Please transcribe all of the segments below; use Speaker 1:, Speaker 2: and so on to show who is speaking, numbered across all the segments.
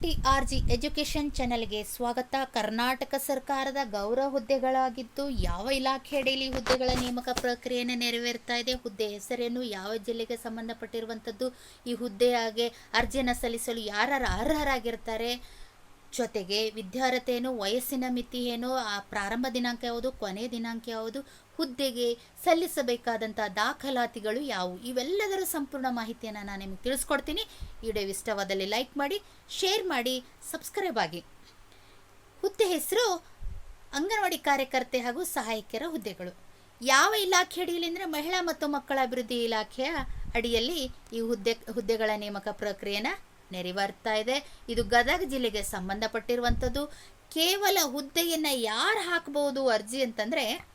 Speaker 1: T R G education ಚಾನೆಲ್ಗೆ ಸ್ವಾಗತ. ಕರ್ನಾಟಕ ಸರ್ಕಾರದ ಗೌರವ ಹುದ್ದೆಗಳಾಗಿದ್ದು ಯಾವ ಇಲಾಖೆ ಅಡಿಯಲ್ಲಿ ಹುದ್ದೆಗಳ ನೇಮಕ ಪ್ರಕ್ರಿಯೆಯನ್ನು ನೆರವೇರ್ತಾ ಇದೆ, ಹುದ್ದೆ ಹೆಸರೇನು, ಯಾವ ಜಿಲ್ಲೆಗೆ ಸಂಬಂಧಪಟ್ಟಿರುವಂಥದ್ದು, ಈ ಹುದ್ದೆಯಾಗೆ ಅರ್ಜಿಯನ್ನು ಸಲ್ಲಿಸಲು ಯಾರು ಅರ್ಹರಾಗಿರ್ತಾರೆ ಜೊತೆಗೆ ವಿದ್ಯಾರ್ಹತೆಯೇನು ವಯಸ್ಸಿನ ಮಿತಿ ಏನು, ಆ ಪ್ರಾರಂಭ ದಿನಾಂಕ ಯಾವುದು, ಕೊನೆ ದಿನಾಂಕ ಯಾವುದು, ಹುದ್ದೆಗೆ ಸಲ್ಲಿಸಬೇಕಾದಂಥ ದಾಖಲಾತಿಗಳು ಯಾವುವು? ಇವೆಲ್ಲದರ ಸಂಪೂರ್ಣ ಮಾಹಿತಿಯನ್ನು ನಾನು ನಿಮಗೆ ತಿಳಿಸ್ಕೊಡ್ತೀನಿ. ವಿಡಿಯೋ ಇಷ್ಟವಾದಲ್ಲಿ ಲೈಕ್ ಮಾಡಿ, ಶೇರ್ ಮಾಡಿ, ಸಬ್ಸ್ಕ್ರೈಬ್ ಆಗಿ. ಹುದ್ದೆ ಹೆಸರು, ಅಂಗನವಾಡಿ ಕಾರ್ಯಕರ್ತೆ ಹಾಗೂ ಸಹಾಯಕಿಯರ ಹುದ್ದೆಗಳು. ಯಾವ ಇಲಾಖೆ ಅಡಿಯಲ್ಲಿ ಅಂದರೆ ಮಹಿಳಾ ಮತ್ತು ಮಕ್ಕಳ ಅಭಿವೃದ್ಧಿ ಇಲಾಖೆಯ ಅಡಿಯಲ್ಲಿ ಈ ಹುದ್ದೆ, ಹುದ್ದೆಗಳ ನೇಮಕ ಪ್ರಕ್ರಿಯೆನ ನೆರವೇರ್ತಾ ಇದೆ. ಇದು ಗದಗ ಜಿಲ್ಲೆಗೆ ಸಂಬಂಧಪಟ್ಟಿರುವಂಥದ್ದು. ಕೇವಲ ಹುದ್ದೆಯನ್ನು ಯಾರು ಹಾಕಬಹುದು ಅರ್ಜಿ ಅಂತಂದರೆ,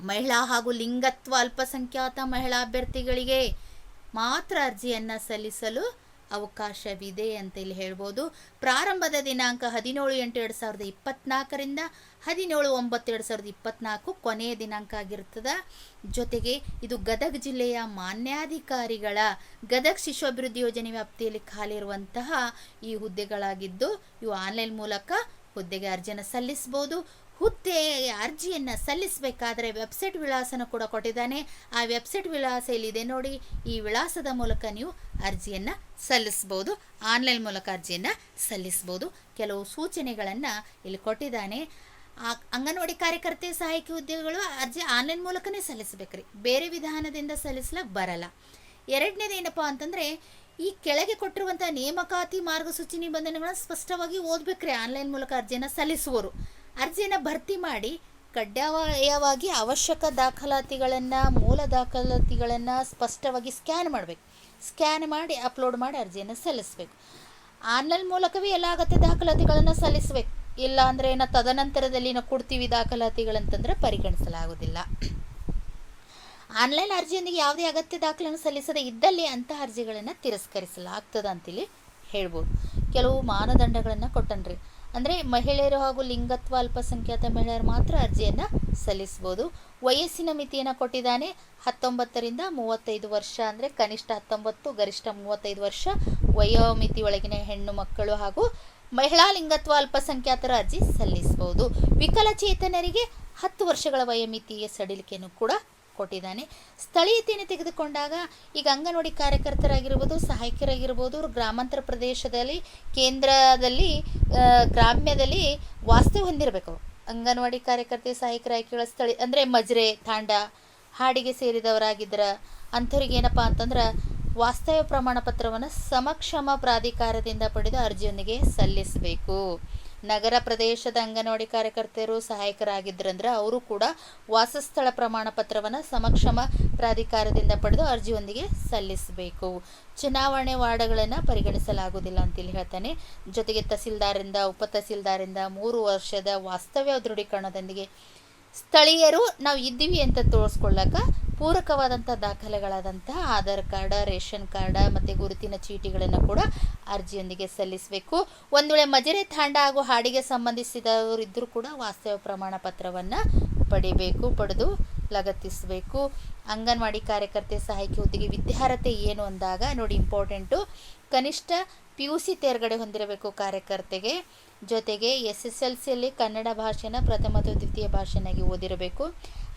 Speaker 1: ಮಹಿಳಾ ಹಾಗೂ ಲಿಂಗತ್ವ ಅಲ್ಪಸಂಖ್ಯಾತ ಮಹಿಳಾ ಅಭ್ಯರ್ಥಿಗಳಿಗೆ ಮಾತ್ರ ಅರ್ಜಿಯನ್ನು ಸಲ್ಲಿಸಲು ಅವಕಾಶವಿದೆ ಅಂತ ಇಲ್ಲಿ ಹೇಳ್ಬೋದು. ಪ್ರಾರಂಭದ ದಿನಾಂಕ ಹದಿನೇಳು ಎಂಟು ಎರಡು ಸಾವಿರದ ಇಪ್ಪತ್ನಾಲ್ಕರಿಂದ ಹದಿನೇಳು ಒಂಬತ್ತು ಎರಡು ಸಾವಿರದ ಇಪ್ಪತ್ನಾಲ್ಕು ಕೊನೆಯ ದಿನಾಂಕ ಆಗಿರ್ತದೆ. ಜೊತೆಗೆ ಇದು ಗದಗ ಜಿಲ್ಲೆಯ ಮಾನ್ಯಾಧಿಕಾರಿಗಳ ಗದಗ ಶಿಶು ಅಭಿವೃದ್ಧಿ ಯೋಜನೆ ವ್ಯಾಪ್ತಿಯಲ್ಲಿ ಖಾಲಿ ಇರುವಂತಹ ಈ ಹುದ್ದೆಗಳಾಗಿದ್ದು ಇವು ಆನ್ಲೈನ್ ಮೂಲಕ ಹುದ್ದೆಗೆ ಅರ್ಜಿಯನ್ನು ಸಲ್ಲಿಸ್ಬೋದು ಹುದ್ದೆ ಅರ್ಜಿಯನ್ನು ಸಲ್ಲಿಸಬೇಕಾದ್ರೆ ವೆಬ್ಸೈಟ್ ವಿಳಾಸನ ಕೂಡ ಕೊಟ್ಟಿದ್ದಾನೆ. ಆ ವೆಬ್ಸೈಟ್ ವಿಳಾಸ ಇಲ್ಲಿದೆ ನೋಡಿ, ಈ ವಿಳಾಸದ ಮೂಲಕ ನೀವು ಅರ್ಜಿಯನ್ನು ಸಲ್ಲಿಸ್ಬೋದು. ಆನ್ಲೈನ್ ಮೂಲಕ ಅರ್ಜಿಯನ್ನು ಸಲ್ಲಿಸ್ಬೋದು. ಕೆಲವು ಸೂಚನೆಗಳನ್ನು ಇಲ್ಲಿ ಕೊಟ್ಟಿದ್ದಾನೆ. ಅಂಗನವಾಡಿ ಕಾರ್ಯಕರ್ತೆ ಸಹಾಯಕಿ ಹುದ್ದೆಗಳು ಅರ್ಜಿ ಆನ್ಲೈನ್ ಮೂಲಕನೇ ಸಲ್ಲಿಸಬೇಕ್ರಿ. ಬೇರೆ ವಿಧಾನದಿಂದ ಸಲ್ಲಿಸ್ಲಕ್ಕೆ ಬರಲ್ಲ. ಎರಡನೇದು ಏನಪ್ಪ ಅಂತಂದರೆ, ಈ ಕೆಳಗೆ ಕೊಟ್ಟಿರುವಂಥ ನೇಮಕಾತಿ ಮಾರ್ಗಸೂಚಿ ನಿಬಂಧನೆಗಳನ್ನ ಸ್ಪಷ್ಟವಾಗಿ ಓದಬೇಕ್ರಿ. ಆನ್ಲೈನ್ ಮೂಲಕ ಅರ್ಜಿಯನ್ನು ಸಲ್ಲಿಸುವವರು. ಅರ್ಜಿಯನ್ನು ಭರ್ತಿ ಮಾಡಿ ಕಡ್ಡಾಯವಾಗಿ ಅವಶ್ಯಕ ದಾಖಲಾತಿಗಳನ್ನು, ಮೂಲ ದಾಖಲಾತಿಗಳನ್ನು ಸ್ಪಷ್ಟವಾಗಿ ಸ್ಕ್ಯಾನ್ ಮಾಡಬೇಕು. ಸ್ಕ್ಯಾನ್ ಮಾಡಿ, ಅಪ್ಲೋಡ್ ಮಾಡಿ ಅರ್ಜಿಯನ್ನು ಸಲ್ಲಿಸಬೇಕು. ಆನ್ಲೈನ್ ಮೂಲಕವೇ ಎಲ್ಲ ಅಗತ್ಯ ದಾಖಲಾತಿಗಳನ್ನು ಸಲ್ಲಿಸಬೇಕು. ಇಲ್ಲ ಅಂದರೆ ಏನ ತದನಂತರದಲ್ಲಿ ನಾವು ಕೊಡ್ತೀವಿ ದಾಖಲಾತಿಗಳಂತಂದರೆ ಪರಿಗಣಿಸಲಾಗುವುದಿಲ್ಲ. ಆನ್ಲೈನ್ ಅರ್ಜಿಯೊಂದಿಗೆ ಯಾವುದೇ ಅಗತ್ಯ ದಾಖಲೆಯನ್ನು ಸಲ್ಲಿಸದೇ ಇದ್ದಲ್ಲಿ ಅಂತಹ ಅರ್ಜಿಗಳನ್ನು ತಿರಸ್ಕರಿಸಲಾಗ್ತದೆ ಅಂತೇಳಿ ಹೇಳ್ಬೋದು. ಕೆಲವು ಮಾನದಂಡಗಳನ್ನು ಕೊಟ್ಟನ್ರಿ. ಅಂದರೆ ಮಹಿಳೆಯರು ಹಾಗೂ ಲಿಂಗತ್ವ, ಅಲ್ಪಸಂಖ್ಯಾತ ಮಹಿಳೆಯರು ಮಾತ್ರ ಅರ್ಜಿಯನ್ನು ಸಲ್ಲಿಸ್ಬೋದು ವಯಸ್ಸಿನ ಮಿತಿಯನ್ನು ಕೊಟ್ಟಿದ್ದಾನೆ. ಹತ್ತೊಂಬತ್ತರಿಂದ ಮೂವತ್ತೈದು ವರ್ಷ ಅಂದರೆ ಕನಿಷ್ಠ ಹತ್ತೊಂಬತ್ತು, ಗರಿಷ್ಠ ಮೂವತ್ತೈದು ವರ್ಷ ವಯೋಮಿತಿ ಒಳಗಿನ ಹೆಣ್ಣು ಮಕ್ಕಳು ಹಾಗೂ ಮಹಿಳಾ ಲಿಂಗತ್ವ, ಅಲ್ಪಸಂಖ್ಯಾತರ ಅರ್ಜಿ ಸಲ್ಲಿಸಬಹುದು. ವಿಕಲಚೇತನರಿಗೆ ಹತ್ತು ವರ್ಷಗಳ ವಯೋಮಿತಿಯ ಸಡಿಲಿಕೆಯನ್ನು ಕೂಡ ಕೊಟ್ಟಿದ್ದಾನೆ. ಸ್ಥಳೀಯತೆಯನ್ನು ತೆಗೆದುಕೊಂಡಾಗ ಈಗ ಅಂಗನವಾಡಿ ಕಾರ್ಯಕರ್ತರಾಗಿರ್ಬೋದು, ಸಹಾಯಕರಾಗಿರ್ಬೋದು ಅವರು ಗ್ರಾಮಾಂತರ ಪ್ರದೇಶದಲ್ಲಿ, ಕೇಂದ್ರದಲ್ಲಿ ಗ್ರಾಮ್ಯದಲ್ಲಿ ವಾಸ್ತವ್ಯ ಹೊಂದಿರಬೇಕು. ಅಂಗನವಾಡಿ ಕಾರ್ಯಕರ್ತೆ ಸಹಾಯಕರ ಆಯ್ಕೆಗಳ ಸ್ಥಳ ಅಂದರೆ ಮಜ್ರೆ, ತಾಂಡ, ಹಾಡಿಗೆ ಸೇರಿದವರಾಗಿದ್ದರ ಅಂಥವ್ರಿಗೆ ಏನಪ್ಪ ಅಂತಂದ್ರೆ ವಾಸ್ತವ್ಯ ಪ್ರಮಾಣ ಪತ್ರವನ್ನು ಸಮಕ್ಷಮ ಪ್ರಾಧಿಕಾರದಿಂದ ಪಡೆದು ಅರ್ಜಿಯೊಂದಿಗೆ ಸಲ್ಲಿಸಬೇಕು. ನಗರ ಪ್ರದೇಶದ ಅಂಗನವಾಡಿ ಕಾರ್ಯಕರ್ತೆಯರು ಸಹಾಯಕರಾಗಿದ್ದರಂದ್ರೆ ಅವರು ಕೂಡ ವಾಸಸ್ಥಳ ಪ್ರಮಾಣ ಪತ್ರವನ್ನು ಸಮಕ್ಷಮ ಪ್ರಾಧಿಕಾರದಿಂದ ಪಡೆದು ಅರ್ಜಿಯೊಂದಿಗೆ ಸಲ್ಲಿಸಬೇಕು. ಚುನಾವಣೆ ವಾರ್ಡ್ಗಳನ್ನು ಪರಿಗಣಿಸಲಾಗುವುದಿಲ್ಲ ಅಂತೇಳಿ ಹೇಳ್ತಾನೆ. ಜೊತೆಗೆ ತಹಸೀಲ್ದಾರಿಂದ ಉಪ ತಹಸೀಲ್ದಾರಿಂದ ಮೂರು ವರ್ಷದ ವಾಸ್ತವ್ಯ ದೃಢೀಕರಣದೊಂದಿಗೆ ಸ್ಥಳೀಯರು ನಾವು ಇದ್ದೀವಿ ಅಂತ ತೋರಿಸ್ಕೊಳ್ಳಕ ಪೂರಕವಾದಂಥ ದಾಖಲೆಗಳಾದಂತಹ ಆಧಾರ್ ಕಾರ್ಡ, ರೇಷನ್ ಕಾರ್ಡ ಮತ್ತು ಗುರುತಿನ ಚೀಟಿಗಳನ್ನು ಕೂಡ ಅರ್ಜಿಯೊಂದಿಗೆ ಸಲ್ಲಿಸಬೇಕು. ಒಂದು ವೇಳೆ ಮಜರೆ ತಾಂಡ ಹಾಗೂ ಹಾಡಿಗೆ ಸಂಬಂಧಿಸಿದವರು ಇದ್ದರೂ ಕೂಡ ವಾಸ್ತವ ಪ್ರಮಾಣ ಪತ್ರವನ್ನು ಪಡಿಬೇಕು, ಪಡೆದು ಲಗತ್ತಿಸಬೇಕು. ಅಂಗನವಾಡಿ ಕಾರ್ಯಕರ್ತೆ ಸಹಾಯಕಿ ಹುದ್ದೆಗೆ ವಿದ್ಯಾರ್ಹತೆ ಏನು ಅಂದಾಗ ನೋಡಿ ಇಂಪಾರ್ಟೆಂಟು ಕನಿಷ್ಠ ಪಿ ಯು ಸಿ ತೇರ್ಗಡೆ ಹೊಂದಿರಬೇಕು ಕಾರ್ಯಕರ್ತೆಗೆ. ಜೊತೆಗೆ ಎಸ್ ಎಸ್ ಎಲ್ ಸಿಯಲ್ಲಿ ಕನ್ನಡ ಭಾಷೆನ ಪ್ರಥಮ ಅಥವಾ ದ್ವಿತೀಯ ಭಾಷೆನಾಗಿ ಓದಿರಬೇಕು.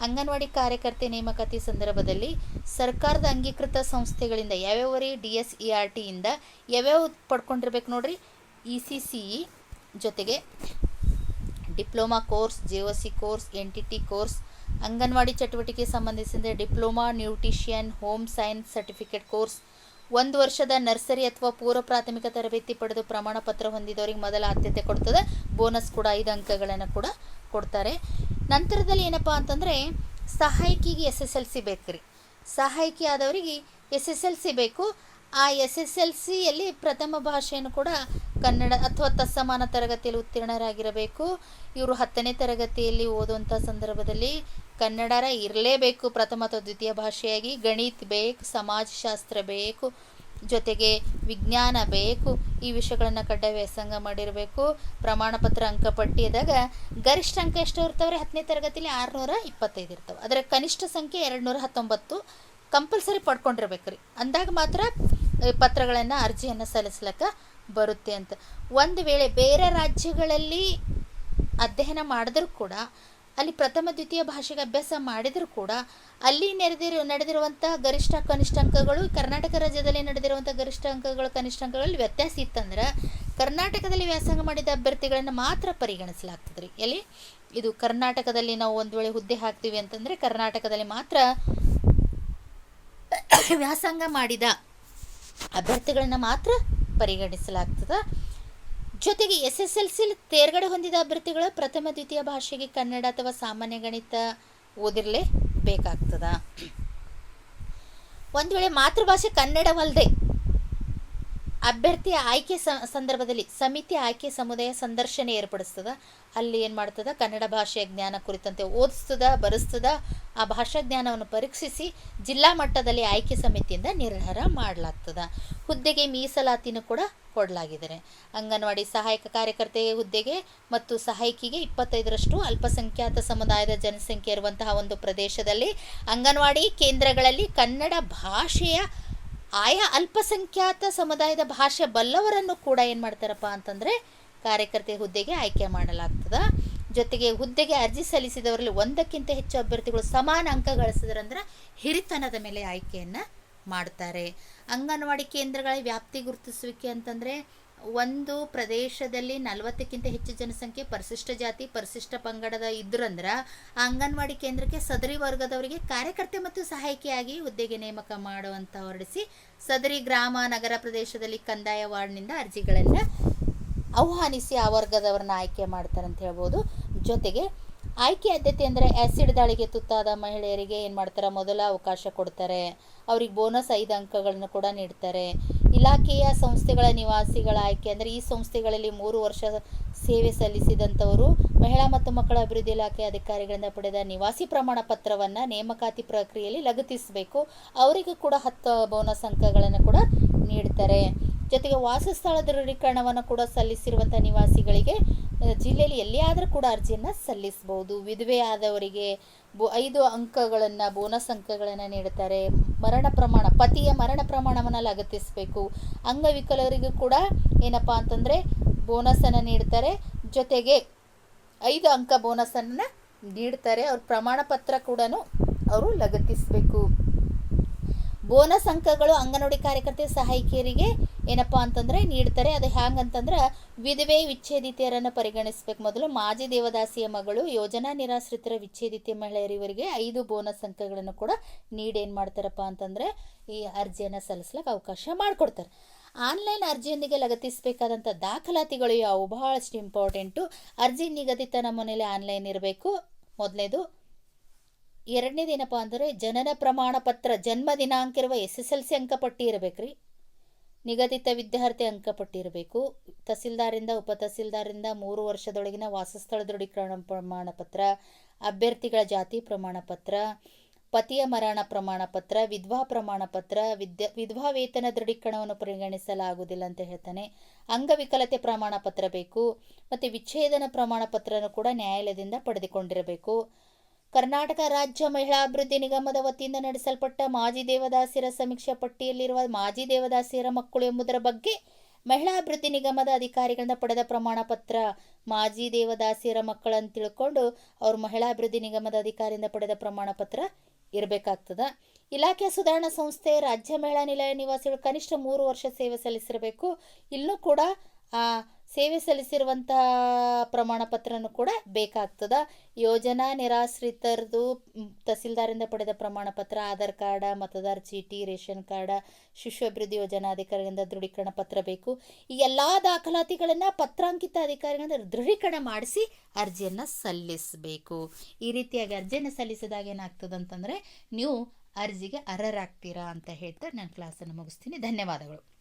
Speaker 1: ಅಂಗನವಾಡಿ ಕಾರ್ಯಕರ್ತೆ ನೇಮಕಾತಿ ಸಂದರ್ಭದಲ್ಲಿ ಸರ್ಕಾರದ ಅಂಗೀಕೃತ ಸಂಸ್ಥೆಗಳಿಂದ ಯಾವ್ಯಾವ ರೀ ಡಿ ಎಸ್ ಇ ಆರ್ ಟಿಯಿಂದ ಯಾವ್ಯಾವ ಪಡ್ಕೊಂಡಿರ್ಬೇಕು ನೋಡ್ರಿ? ಇ ಸಿ ಸಿ ಇ ಜೊತೆಗೆ diploma course, J O C course, N T T course, anganwadi ಚಟುವಟಿಕೆ ಸಂಬಂಧಿಸಿದ diploma, nutrition, home science certificate course ಒಂದು ವರ್ಷದ ನರ್ಸರಿ ಅಥವಾ ಪೂರ್ವ ಪ್ರಾಥಮಿಕ ತರಬೇತಿ ಪಡೆದು ಪ್ರಮಾಣ ಪತ್ರ ಹೊಂದಿದವರಿಗೆ ಮೊದಲ ಆದ್ಯತೆ ಕೊಡ್ತದೆ. ಬೋನಸ್ ಕೂಡ ಐದು ಅಂಕಗಳನ್ನು ಕೂಡ ಕೊಡ್ತಾರೆ. ನಂತರದಲ್ಲಿ ಏನಪ್ಪ ಅಂತಂದರೆ ಸಹಾಯಕಿಗೆ ಎಸ್ ಎಸ್ ಎಲ್ ಸಿ ಬೇಕ್ರಿ. ಸಹಾಯಕಿ ಆದವರಿಗೆ ಎಸ್ ಎಸ್ ಎಲ್ ಸಿ ಬೇಕು. ಆ ಎಸ್ ಎಸ್ ಎಲ್ ಸಿಯಲ್ಲಿ ಪ್ರಥಮ ಭಾಷೆಯನ್ನು ಕೂಡ ಕನ್ನಡ ಅಥವಾ ತತ್ಸಮಾನ ತರಗತಿಯಲ್ಲಿ ಉತ್ತೀರ್ಣರಾಗಿರಬೇಕು. ಇವರು ಹತ್ತನೇ ತರಗತಿಯಲ್ಲಿ ಓದುವಂಥ ಸಂದರ್ಭದಲ್ಲಿ ಕನ್ನಡರ ಇರಲೇಬೇಕು ಪ್ರಥಮ ಅಥವಾ ದ್ವಿತೀಯ ಭಾಷೆಯಾಗಿ, ಗಣಿತ ಬೇಕು, ಸಮಾಜಶಾಸ್ತ್ರ ಬೇಕು, ಜೊತೆಗೆ ವಿಜ್ಞಾನ ಬೇಕು, ಈ ವಿಷಯಗಳನ್ನು ಕಡ್ಡಾಯ ವ್ಯಾಸಂಗ ಮಾಡಿರಬೇಕು. ಪ್ರಮಾಣ ಪತ್ರ ಇದ್ದಾಗ ಗರಿಷ್ಠ ಅಂಕ ಎಷ್ಟು ಇರ್ತವ್ರೆ, ಹತ್ತನೇ ತರಗತಿಲಿ ಆರುನೂರ ಇಪ್ಪತ್ತೈದು ಇರ್ತವೆ. ಅದರ ಕನಿಷ್ಠ ಸಂಖ್ಯೆ ಎರಡು ನೂರ ಹತ್ತೊಂಬತ್ತು ಕಂಪಲ್ಸರಿ ಪಡ್ಕೊಂಡಿರ್ಬೇಕು ರೀ. ಅಂದಾಗ ಮಾತ್ರ ಪತ್ರಗಳನ್ನು ಅರ್ಜಿಯನ್ನು ಸಲ್ಲಿಸ್ಲಿಕ್ಕೆ ಬರುತ್ತೆ ಅಂತ. ಒಂದು ವೇಳೆ ಬೇರೆ ರಾಜ್ಯಗಳಲ್ಲಿ ಅಧ್ಯಯನ ಮಾಡಿದ್ರೂ ಕೂಡ ಅಲ್ಲಿ ಪ್ರಥಮ ದ್ವಿತೀಯ ಭಾಷೆಗೆ ಅಭ್ಯಾಸ ಮಾಡಿದರೂ ಕೂಡ ಅಲ್ಲಿ ನೆರೆದಿರು ನಡೆದಿರುವಂಥ ಗರಿಷ್ಠ ಕನಿಷ್ಠ ಅಂಕಗಳು ಕರ್ನಾಟಕ ರಾಜ್ಯದಲ್ಲಿ ನಡೆದಿರುವಂಥ ಗರಿಷ್ಠ ಅಂಕಗಳು ಕನಿಷ್ಠ ಅಂಕಗಳಲ್ಲಿ ವ್ಯತ್ಯಾಸ ಇತ್ತಂದ್ರೆ ಕರ್ನಾಟಕದಲ್ಲಿ ವ್ಯಾಸಂಗ ಮಾಡಿದ ಅಭ್ಯರ್ಥಿಗಳನ್ನು ಮಾತ್ರ ಪರಿಗಣಿಸಲಾಗ್ತದೆ ರೀ ಎಲ್ಲಿ? ಇದು ಕರ್ನಾಟಕದಲ್ಲಿ ನಾವು ಒಂದು ವೇಳೆ ಹುದ್ದೆ ಹಾಕ್ತೀವಿ ಅಂತಂದರೆ ಕರ್ನಾಟಕದಲ್ಲಿ ಮಾತ್ರ ವ್ಯಾಸಂಗ ಮಾಡಿದ ಅಭ್ಯರ್ಥಿಗಳನ್ನ ಮಾತ್ರ ಪರಿಗಣಿಸಲಾಗ್ತದೆ. ಜೊತೆಗೆ ಎಸ್ ಎಸ್ ಎಲ್ ಸಿ ತೇರ್ಗಡೆ ಹೊಂದಿದ ಅಭ್ಯರ್ಥಿಗಳು ಪ್ರಥಮ, ದ್ವಿತೀಯ ಭಾಷೆಗೆ ಕನ್ನಡ ಅಥವಾ ಸಾಮಾನ್ಯ ಗಣಿತ ಓದಿರಲೇ ಬೇಕಾಗ್ತದ. ಒಂದು ವೇಳೆ ಮಾತೃಭಾಷೆ ಕನ್ನಡವಲ್ಲದೆ ಅಭ್ಯರ್ಥಿಯ ಆಯ್ಕೆ ಸಂದರ್ಭದಲ್ಲಿ ಸಮಿತಿ ಆಯ್ಕೆ ಸಮುದಾಯ ಸಂದರ್ಶನ ಏರ್ಪಡಿಸ್ತದ. ಅಲ್ಲಿ ಏನು ಮಾಡ್ತದ? ಕನ್ನಡ ಭಾಷೆಯ ಜ್ಞಾನ ಕುರಿತಂತೆ ಓದಿಸ್ತದ, ಬರೆಸ್ತದ. ಆ ಭಾಷಾ ಜ್ಞಾನವನ್ನು ಪರೀಕ್ಷಿಸಿ ಜಿಲ್ಲಾ ಮಟ್ಟದಲ್ಲಿ ಆಯ್ಕೆ ಸಮಿತಿಯಿಂದ ನಿರ್ಧಾರ ಮಾಡಲಾಗ್ತದ. ಹುದ್ದೆಗೆ ಮೀಸಲಾತಿನೂ ಕೂಡ ಕೊಡಲಾಗಿದೆ ಅಂಗನವಾಡಿ ಸಹಾಯಕ ಕಾರ್ಯಕರ್ತೆ ಹುದ್ದೆಗೆ ಮತ್ತು ಸಹಾಯಕಿಗೆ ಇಪ್ಪತ್ತೈದರಷ್ಟು ಅಲ್ಪಸಂಖ್ಯಾತ ಸಮುದಾಯದ ಜನಸಂಖ್ಯೆ ಇರುವಂತಹ ಒಂದು ಪ್ರದೇಶದಲ್ಲಿ ಅಂಗನವಾಡಿ ಕೇಂದ್ರಗಳಲ್ಲಿ ಕನ್ನಡ ಭಾಷೆಯ ಆಯಾ ಅಲ್ಪಸಂಖ್ಯಾತ ಸಮುದಾಯದ ಭಾಷೆ ಬಲ್ಲವರನ್ನು ಕೂಡ ಏನು ಮಾಡ್ತಾರಪ್ಪ ಅಂತಂದರೆ ಕಾರ್ಯಕರ್ತೆ ಹುದ್ದೆಗೆ ಆಯ್ಕೆ ಮಾಡಲಾಗ್ತದ. ಜೊತೆಗೆ ಹುದ್ದೆಗೆ ಅರ್ಜಿ ಸಲ್ಲಿಸಿದವರಲ್ಲಿ ಒಂದಕ್ಕಿಂತ ಹೆಚ್ಚು ಅಭ್ಯರ್ಥಿಗಳು ಸಮಾನ ಅಂಕ ಗಳಿಸಿದ್ರಂದ್ರೆ ಹಿರಿತನದ ಮೇಲೆ ಆಯ್ಕೆಯನ್ನು ಮಾಡ್ತಾರೆ. ಅಂಗನವಾಡಿ ಕೇಂದ್ರಗಳ ವ್ಯಾಪ್ತಿ ಗುರುತಿಸುವಿಕೆ ಅಂತಂದರೆ ಒಂದು ಪ್ರದೇಶದಲ್ಲಿ ನಲವತ್ತಕ್ಕಿಂತ ಹೆಚ್ಚು ಜನಸಂಖ್ಯೆ ಪರಿಶಿಷ್ಟ ಜಾತಿ, ಪರಿಶಿಷ್ಟ ಪಂಗಡದ ಇದ್ರಂದ್ರ ಅಂಗನವಾಡಿ ಕೇಂದ್ರಕ್ಕೆ ಸದರಿ ವರ್ಗದವರಿಗೆ ಕಾರ್ಯಕರ್ತೆ ಮತ್ತು ಸಹಾಯಕಿಯಾಗಿ ಹುದ್ದೆಗೆ ನೇಮಕ ಮಾಡುವಂತ ಹೊರಡಿಸಿ ಸದರಿ ಗ್ರಾಮ, ನಗರ ಪ್ರದೇಶದಲ್ಲಿ ಕಂದಾಯ ವಾರ್ಡ್ನಿಂದ ಅರ್ಜಿಗಳನ್ನು ಆಹ್ವಾನಿಸಿ ಆ ವರ್ಗದವರನ್ನ ಆಯ್ಕೆ ಮಾಡ್ತಾರೆ ಅಂತ ಹೇಳ್ಬೋದು. ಜೊತೆಗೆ ಆಯ್ಕೆ ಆದ್ಯತೆ ಅಂದರೆ ಆ್ಯಸಿಡ್ ದಾಳಿಗೆ ತುತ್ತಾದ ಮಹಿಳೆಯರಿಗೆ ಏನು ಮಾಡ್ತಾರೆ? ಮೊದಲ ಅವಕಾಶ ಕೊಡ್ತಾರೆ. ಅವ್ರಿಗೆ ಬೋನಸ್ ಐದು ಅಂಕಗಳನ್ನು ಕೂಡ ನೀಡ್ತಾರೆ. ಇಲಾಖೆಯ ಸಂಸ್ಥೆಗಳ ನಿವಾಸಿಗಳ ಆಯ್ಕೆ ಅಂದರೆ ಈ ಸಂಸ್ಥೆಗಳಲ್ಲಿ ಮೂರು ವರ್ಷ ಸೇವೆ ಸಲ್ಲಿಸಿದಂಥವರು ಮಹಿಳಾ ಮತ್ತು ಮಕ್ಕಳ ಅಭಿವೃದ್ಧಿ ಇಲಾಖೆ ಅಧಿಕಾರಿಗಳಿಂದ ಪಡೆದ ನಿವಾಸಿ ಪ್ರಮಾಣ ಪತ್ರವನ್ನು ನೇಮಕಾತಿ ಪ್ರಕ್ರಿಯೆಯಲ್ಲಿ ಲಗತ್ತಿಸಬೇಕು. ಅವರಿಗೂ ಕೂಡ ಹತ್ತು ಬೋನಸ್ ಅಂಕಗಳನ್ನು ಕೂಡ ನೀಡ್ತಾರೆ. ಜೊತೆಗೆ ವಾಸಸ್ಥಳ ದೃಢೀಕರಣವನ್ನು ಕೂಡ ಸಲ್ಲಿಸಿರುವಂಥ ನಿವಾಸಿಗಳಿಗೆ ಜಿಲ್ಲೆಯಲ್ಲಿ ಎಲ್ಲಿಯಾದರೂ ಕೂಡ ಅರ್ಜಿಯನ್ನು ಸಲ್ಲಿಸಬಹುದು. ವಿಧವೆ ಆದವರಿಗೆ ಬೊ, ಐದು ಅಂಕಗಳನ್ನು, ಬೋನಸ್ ಅಂಕಗಳನ್ನು ನೀಡುತ್ತಾರೆ. ಮರಣ ಪ್ರಮಾಣ, ಪತಿಯ ಮರಣ ಪ್ರಮಾಣವನ್ನು ಲಗತ್ತಿಸಬೇಕು ಅಂಗವಿಕಲರಿಗೂ ಕೂಡ ಏನಪ್ಪ ಅಂತಂದರೆ ಬೋನಸನ್ನು ನೀಡ್ತಾರೆ. ಜೊತೆಗೆ ಐದು ಅಂಕ ಬೋನಸನ್ನು ನೀಡ್ತಾರೆ. ಅವ್ರ ಪ್ರಮಾಣ ಪತ್ರ ಕೂಡ ಅವರು ಲಗತ್ತಿಸಬೇಕು. ಬೋನಸ್ ಅಂಕಗಳು ಅಂಗನವಾಡಿ ಕಾರ್ಯಕರ್ತೆ ಸಹಾಯಕಿಯರಿಗೆ ಏನಪ್ಪ ಅಂತಂದರೆ ನೀಡ್ತಾರೆ, ಅದು ಹ್ಯಾಂಗಂತಂದ್ರೆ ವಿಧವೆ ವಿಚ್ಛೇದಿತೆಯರನ್ನು ಪರಿಗಣಿಸ್ಬೇಕು. ಮೊದಲು ಮಾಜಿ ದೇವದಾಸಿಯ ಮಗಳು ಯೋಜನಾ ನಿರಾಶ್ರಿತರ ವಿಚ್ಛೇದಿತ ಮಹಿಳೆಯರಿವರಿಗೆ ಐದು ಬೋನಸ್ ಅಂಕಗಳನ್ನು ಕೂಡ ನೀಡಿ ಏನು ಮಾಡ್ತಾರಪ್ಪ ಅಂತಂದರೆ ಈ ಅರ್ಜಿಯನ್ನು ಸಲ್ಲಿಸ್ಲಿಕ್ಕೆ ಅವಕಾಶ ಮಾಡಿಕೊಡ್ತಾರೆ. ಆನ್ಲೈನ್ ಅರ್ಜಿಯೊಂದಿಗೆ ಲಗತ್ತಿಸಬೇಕಾದಂಥ ದಾಖಲಾತಿಗಳು ಯಾವುವು? ಬಹಳಷ್ಟು ಇಂಪಾರ್ಟೆಂಟು. ಅರ್ಜಿ ನಿಗದಿತ ನಮೂನೆಯಲ್ಲಿ ಆನ್ಲೈನ್ ಇರಬೇಕು. ಮೊದಲನೇದು ಎರಡನೇದೇನಪ್ಪ ಅಂದರೆ ಜನನ ಪ್ರಮಾಣ ಪತ್ರ ಜನ್ಮ ದಿನಾಂಕ ಇರುವ ಎಸ್ ಎಸ್ ಎಲ್ ಸಿ ಅಂಕಪಟ್ಟಿ ಇರಬೇಕ್ರಿ. ನಿಗದಿತ ವಿದ್ಯಾರ್ಥಿ ಅಂಕಪಟ್ಟಿರಬೇಕು. ತಹಸೀಲ್ದಾರಿಂದ ಉಪ ತಹಸೀಲ್ದಾರಿಂದ ಮೂರು ವರ್ಷದೊಳಗಿನ ವಾಸಸ್ಥಳ ದೃಢೀಕರಣ ಪ್ರಮಾಣ ಪತ್ರ ಅಭ್ಯರ್ಥಿಗಳ ಜಾತಿ ಪ್ರಮಾಣ ಪತ್ರ ಪತಿಯ ಮರಣ ಪ್ರಮಾಣ ಪತ್ರ ವಿಧ್ವಾ ಪ್ರಮಾಣ ಪತ್ರ ವಿದ್ಯಾ, ವಿಧವಾ ವೇತನ ದೃಢೀಕರಣವನ್ನು ಪರಿಗಣಿಸಲಾಗುವುದಿಲ್ಲ ಅಂತ ಹೇಳ್ತಾನೆ. ಅಂಗವಿಕಲತೆ ಪ್ರಮಾಣ ಪತ್ರ ಬೇಕು. ಮತ್ತು ವಿಚ್ಛೇದನ ಪ್ರಮಾಣ ಪತ್ರನೂ ಕೂಡ ನ್ಯಾಯಾಲಯದಿಂದ ಪಡೆದುಕೊಂಡಿರಬೇಕು. ಕರ್ನಾಟಕ ರಾಜ್ಯ ಮಹಿಳಾ ಅಭಿವೃದ್ಧಿ ನಿಗಮದ ವತಿಯಿಂದ ನಡೆಸಲ್ಪಟ್ಟ ಮಾಜಿ ದೇವದಾಸಿಯರ ಸಮೀಕ್ಷಾ ಪಟ್ಟಿಯಲ್ಲಿರುವ ಮಾಜಿ ದೇವದಾಸಿಯರ ಮಕ್ಕಳು ಎಂಬುದರ ಬಗ್ಗೆ ಮಹಿಳಾ ಅಭಿವೃದ್ಧಿ ನಿಗಮದ ಅಧಿಕಾರಿಗಳಿಂದ ಪಡೆದ ಪ್ರಮಾಣ ಪತ್ರ ಮಾಜಿ ದೇವದಾಸಿಯರ ಮಕ್ಕಳನ್ನು ತಿಳ್ಕೊಂಡು ಅವರು ಮಹಿಳಾ ಅಭಿವೃದ್ಧಿ ನಿಗಮದ ಅಧಿಕಾರಿಯಿಂದ ಪಡೆದ ಪ್ರಮಾಣ ಪತ್ರ ಇರಬೇಕಾಗ್ತದ. ಇಲಾಖೆ ಸುಧಾರಣಾ ಸಂಸ್ಥೆ, ರಾಜ್ಯ ಮಹಿಳಾ ನಿಲಯ ನಿವಾಸಿಗಳು ಕನಿಷ್ಠ ಮೂರು ವರ್ಷ ಸೇವೆ ಸಲ್ಲಿಸಿರಬೇಕು. ಇಲ್ಲೂ ಕೂಡ ಆ ಸೇವೆ ಸಲ್ಲಿಸಿರುವಂತಹ ಪ್ರಮಾಣ ಪತ್ರನೂ ಕೂಡ ಬೇಕಾಗ್ತದ. ಯೋಜನಾ ನಿರಾಶ್ರಿತರದು ತಹಸೀಲ್ದಾರಿಂದ ಪಡೆದ ಪ್ರಮಾಣ ಪತ್ರ, ಆಧಾರ್ ಕಾರ್ಡ, ಮತದಾರ ಚೀಟಿ, ರೇಷನ್ ಕಾರ್ಡ, ಶಿಶು ಅಭಿವೃದ್ಧಿ ಯೋಜನಾಧಿಕಾರಿಗಳಿಂದ ದೃಢೀಕರಣ ಪತ್ರ ಬೇಕು. ಈ ಎಲ್ಲ ದಾಖಲಾತಿಗಳನ್ನು ಪತ್ರಾಂಕಿತ ಅಧಿಕಾರಿಗಳಿಂದ ದೃಢೀಕರಣ ಮಾಡಿಸಿ ಅರ್ಜಿಯನ್ನು ಸಲ್ಲಿಸಬೇಕು. ಈ ರೀತಿಯಾಗಿ ಅರ್ಜಿಯನ್ನು ಸಲ್ಲಿಸಿದಾಗ ಏನಾಗ್ತದೆ ಅಂತಂದರೆ, ನೀವು ಅರ್ಜಿಗೆ ಅರ್ಹರಾಗ್ತೀರಾ ಅಂತ ಹೇಳ್ತಾ ನಾನು ಕ್ಲಾಸನ್ನು ಮುಗಿಸ್ತೀನಿ. ಧನ್ಯವಾದಗಳು.